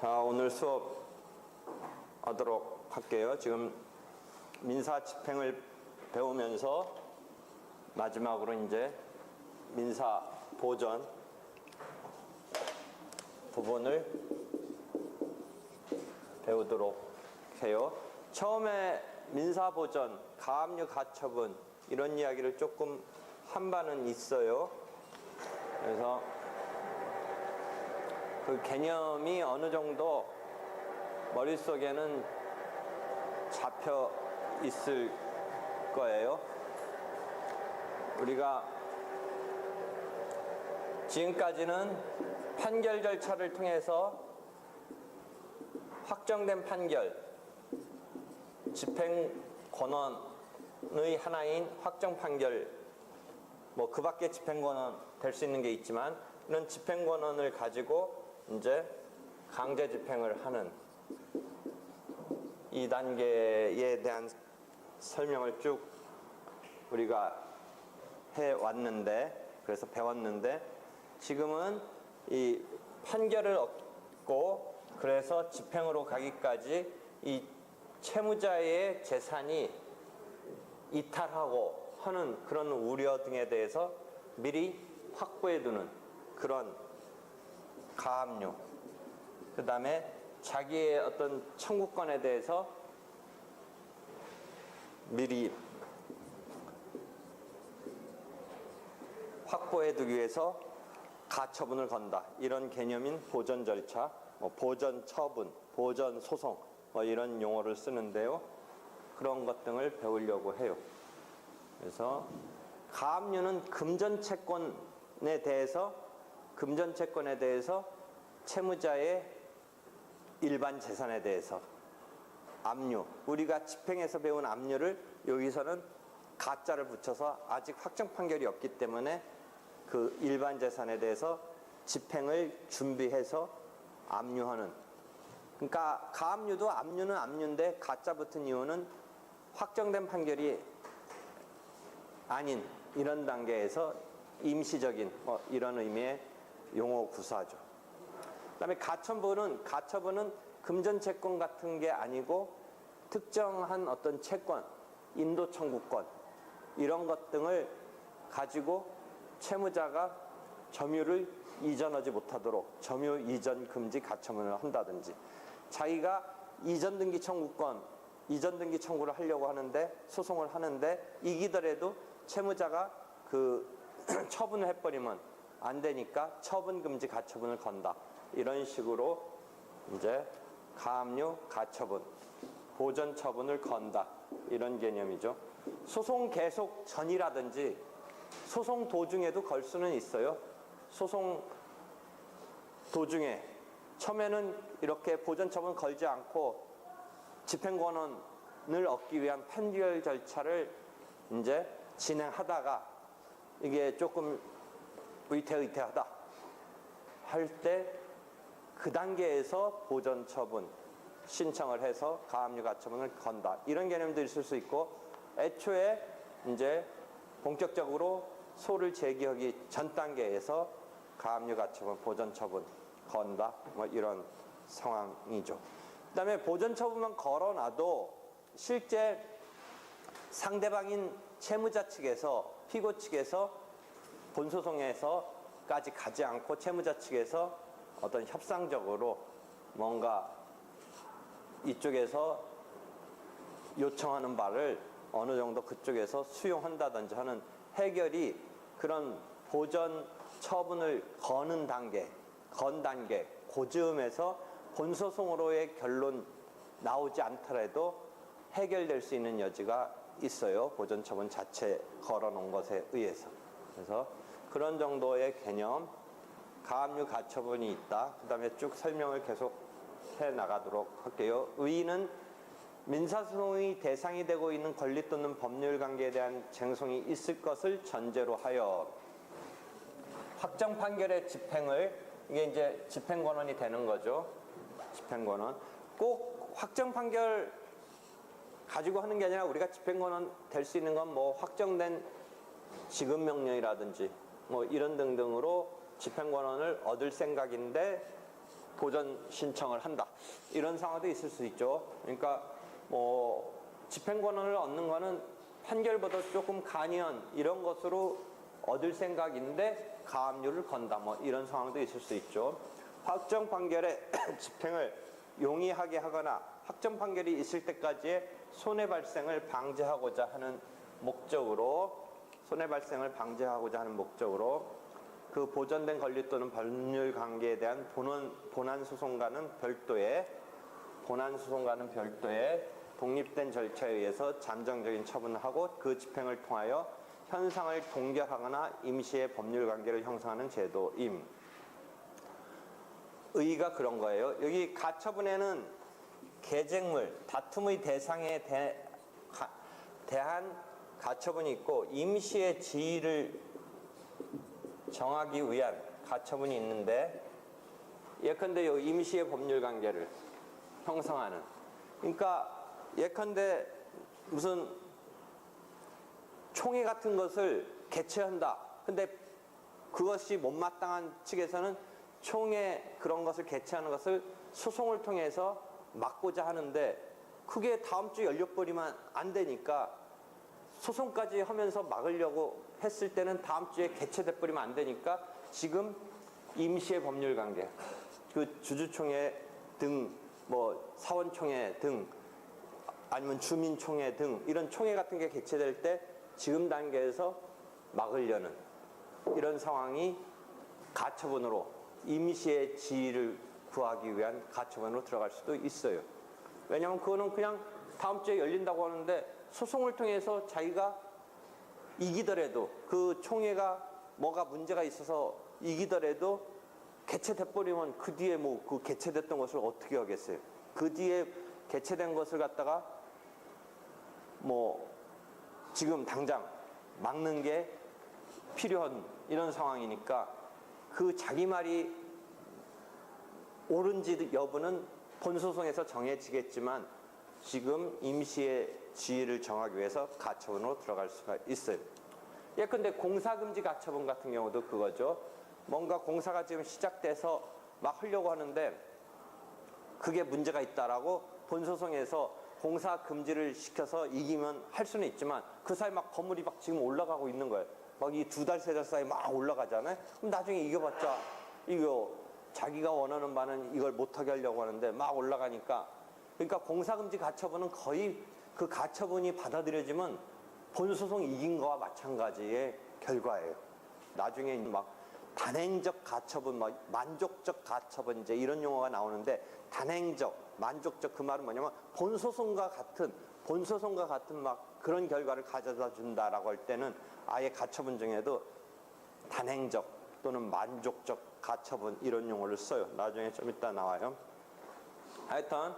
자, 오늘 수업 하도록 할게요. 지금 민사 집행을 배우면서 마지막으로 이제 민사 보전 부분을 배우도록 해요. 처음에 민사 보전, 가압류 가처분 이런 이야기를 조금 한 바는 있어요. 그래서 그 개념이 어느 정도 머릿속에는 잡혀 있을 거예요. 우리가 지금까지는 판결 절차를 통해서 확정된 판결, 집행 권한 의 하나인 확정 판결, 뭐 그 밖에 집행 권한 될수 있는 게 있지만 이런 집행 권한을 가지고 이제 강제 집행을 하는 이 단계에 대한 설명을 쭉 우리가 해 왔는데 그래서 배웠는데 지금은 이 판결을 얻고 그래서 집행으로 가기까지 이 채무자의 재산이 이탈하고 하는 그런 우려 등에 대해서 미리 확보해 두는 그런 가압류 그 다음에 자기의 어떤 청구권에 대해서 미리 확보해 두기 위해서 가처분을 건다 이런 개념인 보전 절차, 뭐 보전 처분, 보전 소송 뭐 이런 용어를 쓰는데요. 그런 것 등을 배우려고 해요. 그래서 가압류는 금전 채권에 대해서 금전 채권에 대해서 채무자의 일반 재산에 대해서 압류 우리가 집행에서 배운 압류를 여기서는 가짜를 붙여서 아직 확정 판결이 없기 때문에 그 일반 재산에 대해서 집행을 준비해서 압류하는 그러니까 가압류도 압류는 압류인데 가짜 붙은 이유는 확정된 판결이 아닌 이런 단계에서 임시적인 뭐 이런 의미의 용어 구사죠. 그다음에 가처분은 가처분은 금전 채권 같은 게 아니고 특정한 어떤 채권, 인도 청구권 이런 것 등을 가지고 채무자가 점유를 이전하지 못하도록 점유 이전 금지 가처분을 한다든지 자기가 이전 등기 청구권 이전 등기 청구를 하려고 하는데 소송을 하는데 이기더라도 채무자가 그 처분을 해버리면 안 되니까 처분 금지 가처분을 건다. 이런 식으로 이제 가압류 가처분 보전 처분을 건다. 이런 개념이죠. 소송 계속 전이라든지 소송 도중에도 걸 수는 있어요. 소송 도중에 처음에는 이렇게 보전 처분 걸지 않고 집행 권한을 얻기 위한 판결 절차를 이제 진행하다가 이게 조금 의태의태하다 할 때 그 단계에서 보전 처분 신청을 해서 가압류 가처분을 건다 이런 개념도 있을 수 있고 애초에 이제 본격적으로 소를 제기하기 전 단계에서 가압류 가처분 보전 처분 건다 뭐 이런 상황이죠. 그다음에 보전 처분만 걸어놔도 실제 상대방인 채무자 측에서 피고 측에서 본소송에서까지 가지 않고 채무자 측에서 어떤 협상적으로 뭔가 이쪽에서 요청하는 바를 어느 정도 그쪽에서 수용한다든지 하는 해결이 그런 보전 처분을 거는 단계, 건 단계, 고즈음에서 본소송으로의 결론 나오지 않더라도 해결될 수 있는 여지가 있어요. 보전 처분 자체 걸어놓은 것에 의해서. 그래서 그런 정도의 개념, 가압류 가처분이 있다. 그 다음에 쭉 설명을 계속 해 나가도록 할게요. 의의는 민사소송의 대상이 되고 있는 권리 또는 법률 관계에 대한 쟁송이 있을 것을 전제로 하여 확정 판결의 집행을 이게 이제 집행 권한이 되는 거죠. 집행 권한. 꼭 확정 판결 가지고 하는 게 아니라 우리가 집행 권한 될수 있는 건 뭐 확정된 지급 명령이라든지 뭐 이런 등등으로 집행권한을 얻을 생각인데 보전 신청을 한다. 이런 상황도 있을 수 있죠. 그러니까 뭐 집행권한을 얻는 거는 판결보다 조금 간이한 이런 것으로 얻을 생각인데 가압류를 건다. 뭐 이런 상황도 있을 수 있죠. 확정 판결의 집행을 용이하게 하거나 확정 판결이 있을 때까지의 손해 발생을 방지하고자 하는 목적으로 손해 발생을 방지하고자 하는 목적으로 그 보전된 권리 또는 법률 관계에 대한 본원, 본안 소송과는 별도의 본안 소송과는 별도의 독립된 절차에 의해서 잠정적인 처분을 하고 그 집행을 통하여 현상을 동결하거나 임시의 법률 관계를 형성하는 제도임. 의의가 그런 거예요. 여기 가처분에는 계쟁물, 다툼의 대상에 대, 가- 대한 가처분이 있고 임시의 지위를 정하기 위한 가처분이 있는데 예컨대 요 임시의 법률 관계를 형성하는 그러니까 예컨대 무슨 총회 같은 것을 개최한다. 근데 그것이 못마땅한 측에서는 총회 그런 것을 개최하는 것을 소송을 통해서 막고자 하는데 그게 다음 주 열려버리면 안 되니까 소송까지 하면서 막으려고 했을 때는 다음 주에 개최돼 버리면 안 되니까 지금 임시의 법률 관계 그 주주총회 등 뭐 사원총회 등 아니면 주민총회 등 이런 총회 같은 게 개최될 때 지금 단계에서 막으려는 이런 상황이 가처분으로 임시의 지위를 구하기 위한 가처분으로 들어갈 수도 있어요. 왜냐하면 그거는 그냥 다음 주에 열린다고 하는데 소송을 통해서 자기가 이기더라도 그 총회가 뭐가 문제가 있어서 이기더라도 개최돼 버리면 그 뒤에 뭐 그 개최됐던 것을 어떻게 하겠어요? 그 뒤에 개최된 것을 갖다가 뭐 지금 당장 막는 게 필요한 이런 상황이니까 그 자기 말이 옳은지 여부는 본소송에서 정해지겠지만 지금 임시의 지위를 정하기 위해서 가처분으로 들어갈 수가 있어요. 예컨대 공사금지 가처분 같은 경우도 그거죠. 뭔가 공사가 지금 시작돼서 막 하려고 하는데 그게 문제가 있다라고 본소송에서 공사 금지를 시켜서 이기면 할 수는 있지만 그 사이 막 건물이 막 지금 올라가고 있는 거예요. 막 이 두 달 세 달 사이 막 올라가잖아요. 그럼 나중에 이겨봤자 이거 자기가 원하는 바는 이걸 못하게 하려고 하는데 막 올라가니까 그러니까 공사금지 가처분은 거의 그 가처분이 받아들여지면 본소송 이긴 거와 마찬가지의 결과예요. 나중에 막 단행적 가처분, 막 만족적 가처분 이제 이런 용어가 나오는데 단행적, 만족적 그 말은 뭐냐면 본소송과 같은 본소송과 같은 막 그런 결과를 가져다 준다라고 할 때는 아예 가처분 중에도 단행적 또는 만족적 가처분 이런 용어를 써요. 나중에 좀 이따 나와요. 하여튼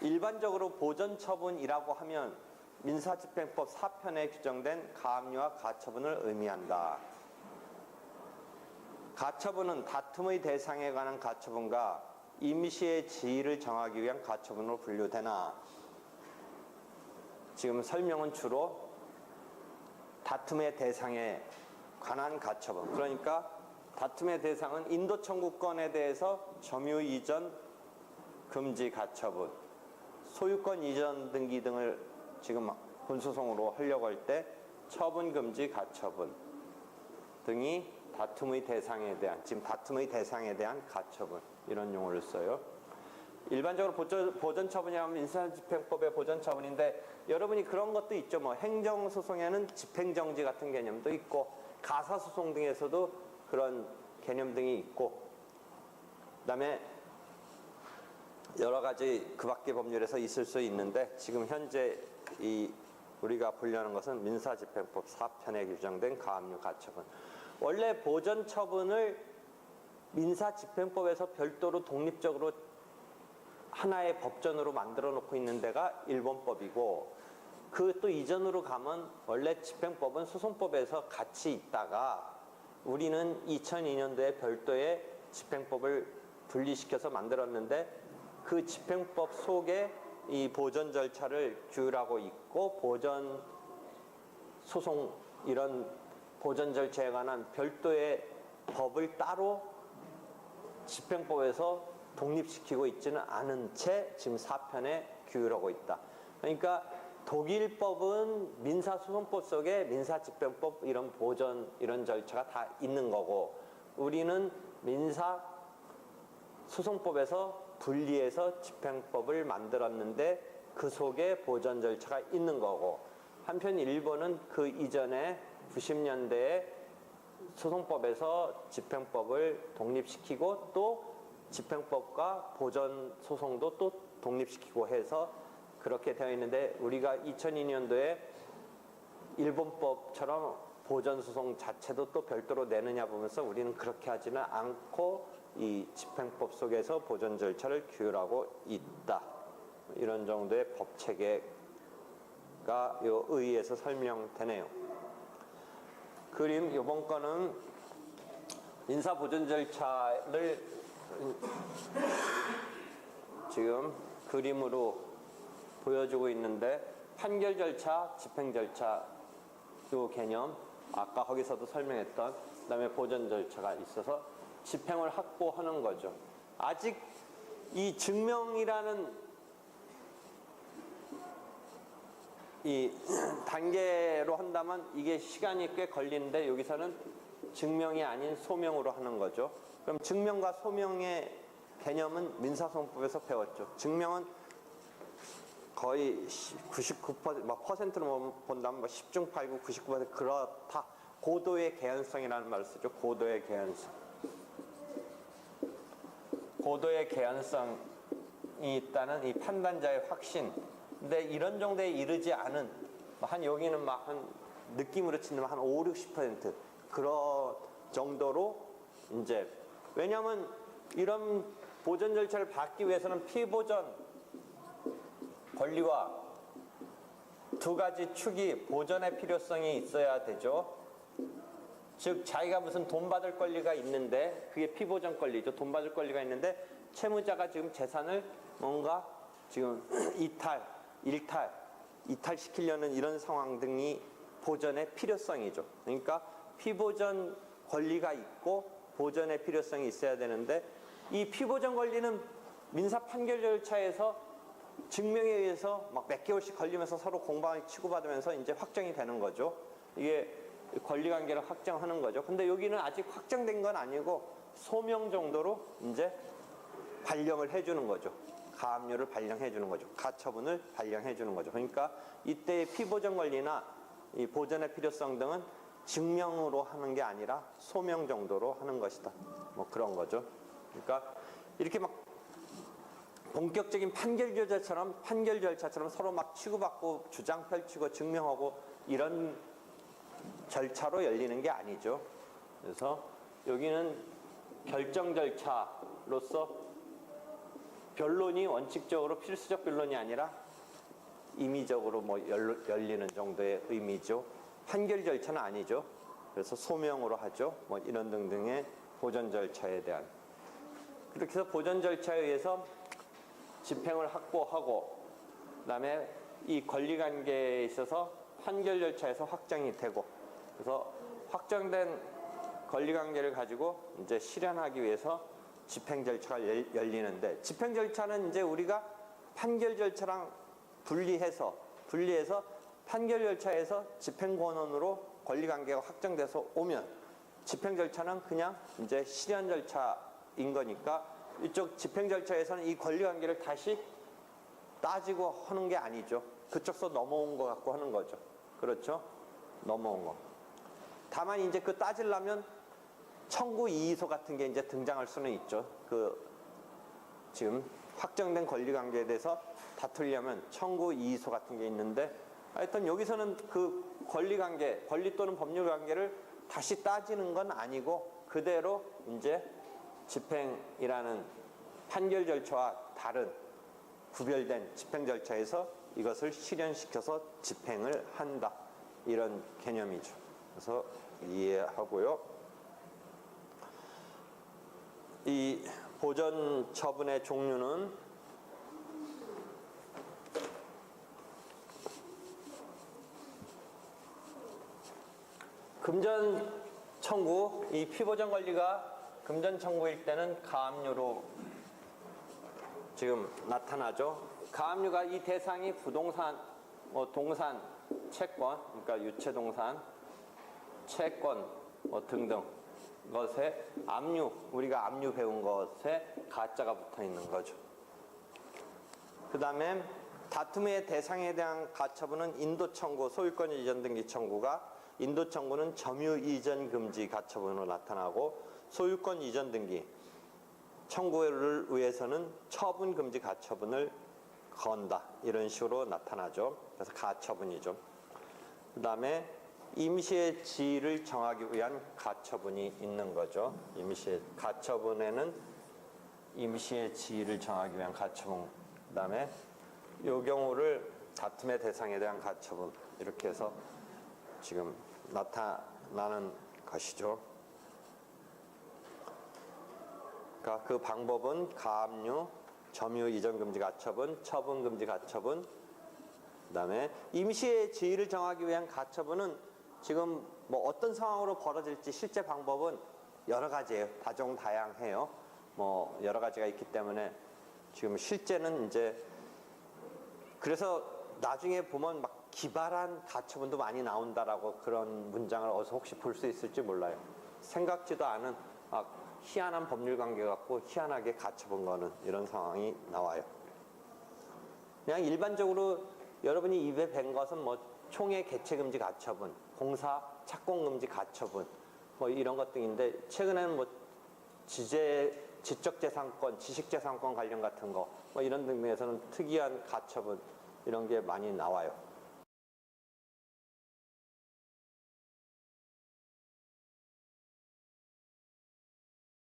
일반적으로 보전 처분이라고 하면 민사집행법 4편에 규정된 가압류와 가처분을 의미한다. 가처분은 다툼의 대상에 관한 가처분과 임시의 지위를 정하기 위한 가처분으로 분류되나 지금 설명은 주로 다툼의 대상에 관한 가처분 그러니까 다툼의 대상은 인도 청구권에 대해서 점유 이전 금지 가처분 소유권 이전 등기 등을 지금 본소송으로 하려고 할 때 처분 금지 가처분 등이 다툼의 대상에 대한 지금 다툼의 대상에 대한 가처분 이런 용어를 써요. 일반적으로 보전, 보전 처분이라면 민사집행법의 보전 처분인데 여러분이 그런 것도 있죠. 뭐 행정 소송에는 집행정지 같은 개념도 있고 가사 소송 등에서도 그런 개념 등이 있고 그다음에 여러 가지 그 밖의 법률에서 있을 수 있는데 지금 현재 이 우리가 보려는 것은 민사집행법 4편에 규정된 가압류 가처분. 원래 보전 처분을 민사집행법에서 별도로 독립적으로 하나의 법전으로 만들어 놓고 있는 데가 일본법이고 그 또 이전으로 가면 원래 집행법은 소송법에서 같이 있다가 우리는 2002년도에 별도의 집행법을 분리시켜서 만들었는데 그 집행법 속에 이 보전 절차를 규율하고 있고 보전 소송 이런 보전 절차에 관한 별도의 법을 따로 집행법에서 독립시키고 있지는 않은 채 지금 사편에 규율하고 있다. 그러니까 독일법은 민사소송법 속에 민사집행법 이런 보전 이런 절차가 다 있는 거고 우리는 민사 소송법에서 분리해서 집행법을 만들었는데 그 속에 보전 절차가 있는 거고 한편 일본은 그 이전에 90년대에 소송법에서 집행법을 독립시키고 또 집행법과 보전 소송도 또 독립시키고 해서 그렇게 되어 있는데 우리가 2002년도에 일본법처럼 보전 소송 자체도 또 별도로 내느냐 보면서 우리는 그렇게 하지는 않고 이 집행법 속에서 보전 절차를 규율하고 있다. 이런 정도의 법 체계가 요 의의에서 설명되네요. 그림 이번 거는 인사 보전 절차를 지금 그림으로 보여주고 있는데 판결 절차, 집행 절차 요 개념 아까 거기서도 설명했던 그다음에 보전 절차가 있어서 집행을 확보하는 거죠. 아직 이 증명이라는 이 단계로 한다면 이게 시간이 꽤 걸리는데 여기서는 증명이 아닌 소명으로 하는 거죠. 그럼 증명과 소명의 개념은 민사소송법에서 배웠죠. 증명은 거의 99%, 막 퍼센트로 본다면 뭐 10중 8구 99% 그렇다. 고도의 개연성이라는 말을 쓰죠. 고도의 개연성. 고도의 개연성이 있다는 이 판단자의 확신. 근데 이런 정도에 이르지 않은 뭐한 여기는 막 한 느낌으로 치면 한 5, 60% 그런 정도로 이제 왜냐하면 이런 보전 절차를 받기 위해서는 피보전 권리와 두 가지 축이 보전의 필요성이 있어야 되죠. 즉 자기가 무슨 돈 받을 권리가 있는데 그게 피보전 권리죠. 돈 받을 권리가 있는데 채무자가 지금 재산을 뭔가 지금 이탈, 일탈, 이탈시키려는 이런 상황 등이 보전의 필요성이죠. 그러니까 피보전 권리가 있고 보전의 필요성이 있어야 되는데 이 피보전 권리는 민사 판결 절차에서 증명에 의해서 막 몇 개월씩 걸리면서 서로 공방을 치고받으면서 이제 확정이 되는 거죠. 이게 권리 관계를 확정하는 거죠. 근데 여기는 아직 확정된 건 아니고 소명 정도로 이제 발령을 해주는 거죠. 가압류를 발령해 주는 거죠. 가처분을 발령해 주는 거죠. 그러니까 이때의 피보전 권리나 이 보전의 필요성 등은 증명으로 하는 게 아니라 소명 정도로 하는 것이다. 뭐 그런 거죠. 그러니까 이렇게 막 본격적인 판결 절차처럼 판결 절차처럼 서로 막 치고받고 주장 펼치고 증명하고 이런 절차로 열리는 게 아니죠. 그래서 여기는 결정 절차로서 변론이 원칙적으로 필수적 변론이 아니라 임의적으로 뭐 열, 열리는 정도의 의미죠. 판결 절차는 아니죠. 그래서 소명으로 하죠. 뭐 이런 등등의 보전 절차에 대한 그렇게 해서 보전 절차에 의해서 집행을 확보하고 그다음에 이 권리 관계에 있어서 판결 절차에서 확정이 되고 그래서 확정된 권리 관계를 가지고 이제 실현하기 위해서 집행 절차가 열- 열리는데 집행 절차는 이제 우리가 판결 절차랑 분리해서 분리해서 판결 절차에서 집행 권한으로 권리 관계가 확정돼서 오면 집행 절차는 그냥 이제 실현 절차인 거니까 이쪽 집행 절차에서는 이 권리 관계를 다시 따지고 하는 게 아니죠. 그쪽서 넘어온 것 같고 하는 거죠. 그렇죠? 넘어온 거. 다만 이제 그 따지려면 청구 이의소 같은 게 이제 등장할 수는 있죠. 그 지금 확정된 권리 관계에 대해서 다투려면 청구 이의소 같은 게 있는데 하여튼 여기서는 그 권리 관계, 권리 또는 법률 관계를 다시 따지는 건 아니고 그대로 이제 집행이라는 판결 절차와 다른 구별된 집행 절차에서 이것을 실현시켜서 집행을 한다. 이런 개념이죠. 그래서 이해하고요. 이 보전 처분의 종류는 금전 청구, 이 피보전 권리가 금전 청구일 때는 가압류로 지금 나타나죠. 가압류가 이 대상이 부동산, 뭐 동산, 채권, 그러니까 유체동산, 채권 뭐 등등 것에 압류, 우리가 압류 배운 것에 가짜가 붙어 있는 거죠. 그 다음에 다툼의 대상에 대한 가처분은 인도 청구, 소유권 이전 등기 청구가 인도 청구는 점유 이전 금지 가처분으로 나타나고 소유권 이전 등기 청구를 위해서는 처분 금지 가처분을 건다 이런 식으로 나타나죠. 그래서 가처분이죠. 그 다음에 임시의 지위를 정하기 위한 가처분이 있는 거죠. 임시의 가처분에는 임시의 지위를 정하기 위한 가처분. 그 다음에 요 경우를 다툼의 대상에 대한 가처분 이렇게 해서 지금 나타나는 것이죠. 그러니까 그 방법은 가압류, 점유 이전 금지 가처분, 처분 금지 가처분, 그다음에 임시의 지위를 정하기 위한 가처분은 지금 뭐 어떤 상황으로 벌어질지 실제 방법은 여러 가지예요. 다종다양해요. 뭐 여러 가지가 있기 때문에 지금 실제는 이제 그래서 나중에 보면 막 기발한 가처분도 많이 나온다라고 그런 문장을 어디서 혹시 볼 수 있을지 몰라요. 생각지도 않은 아, 희한한 법률 관계 갖고 희한하게 가처분 거는 이런 상황이 나와요. 그냥 일반적으로 여러분이 입에 뵌 것은 뭐 총회 개최 금지 가처분, 공사 착공 금지 가처분 뭐 이런 것 등인데 최근에는 뭐 지재 지적재산권, 지식재산권 관련 같은 거 뭐 이런 등에서는 특이한 가처분 이런 게 많이 나와요.